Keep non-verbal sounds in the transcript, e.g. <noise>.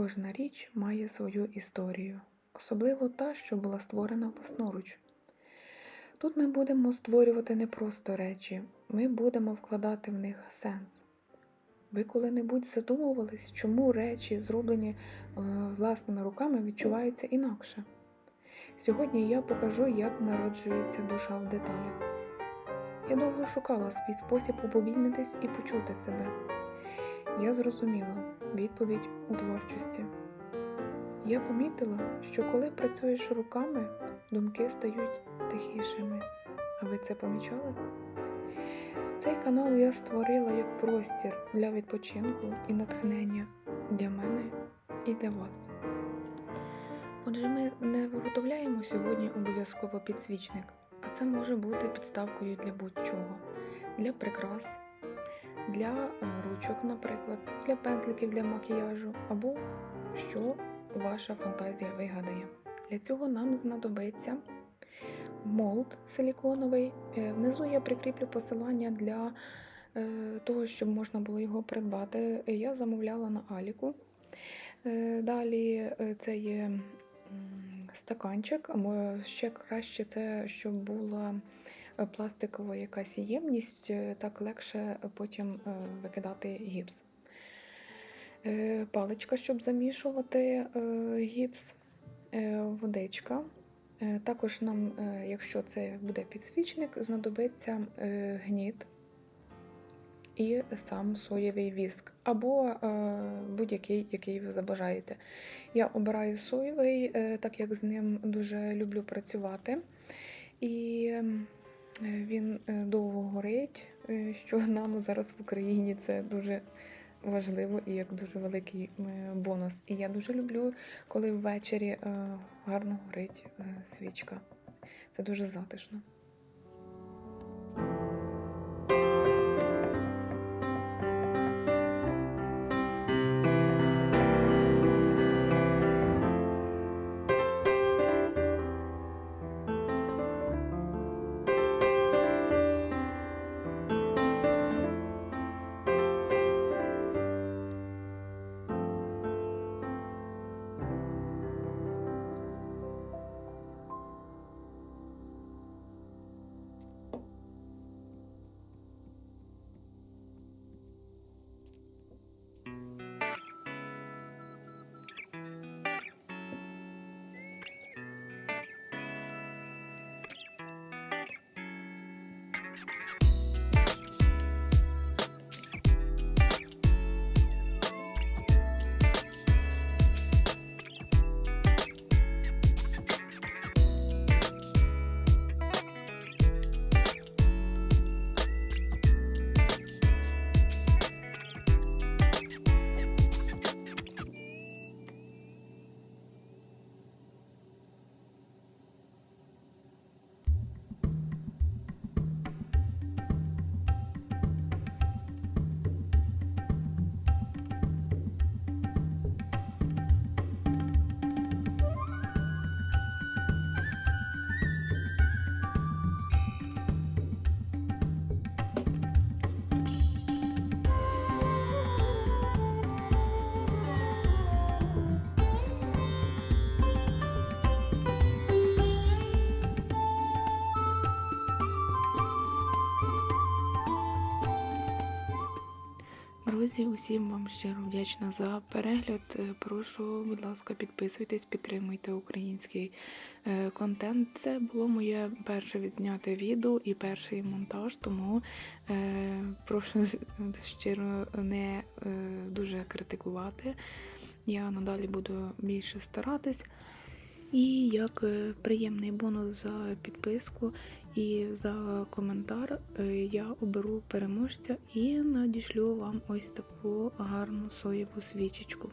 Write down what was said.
Кожна річ має свою історію, особливо та, що була створена власноруч. Тут ми будемо створювати не просто речі, ми будемо вкладати в них сенс. Ви коли-небудь задумувались, чому речі, зроблені е, власними руками, відчуваються інакше? Сьогодні я покажу, як народжується душа в деталях. Я довго шукала свій спосіб уповільнитись і почути себе. Я зрозуміла відповідь у творчості. Я помітила, що коли працюєш руками, думки стають тихішими. А ви це помічали? Цей канал я створила як простір для відпочинку і натхнення для мене і для вас. Отже, ми не виготовляємо сьогодні обов'язково підсвічник, а це може бути підставкою для будь-чого, для прикрас, для е, ручок, наприклад, для пензликів для макіяжу, або що ваша фантазія вигадає. Для цього нам знадобиться молд силіконовий. Е, Внизу я прикріплю посилання для е, того, щоб можна було його придбати. Я замовляла на Аліку. Далі це є стаканчик, або ще краще це, щоб була пластикова якась ємність, е, так легше потім е, викидати гіпс. Е, Паличка, щоб замішувати е, гіпс, е, водичка. Е, Також нам, е, якщо це буде підсвічник, знадобиться е, гніт і сам соєвий віск, або е, будь-який, який ви забажаєте. Я обираю соєвий, е, так як з ним дуже люблю працювати. І е, він е, довго горить, е, що <laughs> нам зараз в Україні це дуже важливо і як дуже великий е, бонус. І я дуже люблю, коли ввечері е, гарно горить е, свічка. Це дуже затишно. Друзі, усім вам щиро вдячна за перегляд. Е, Прошу, будь ласка, підписуйтесь, підтримуйте український е, контент. Це було моє перше відзняте відео і перший монтаж, тому е, прошу <laughs> щиро не е, дуже критикувати. Я надалі буду більше старатись. І як е, приємний бонус за підписку і за коментар е, я оберу переможця і надішлю вам ось таку гарну соєву свічечку.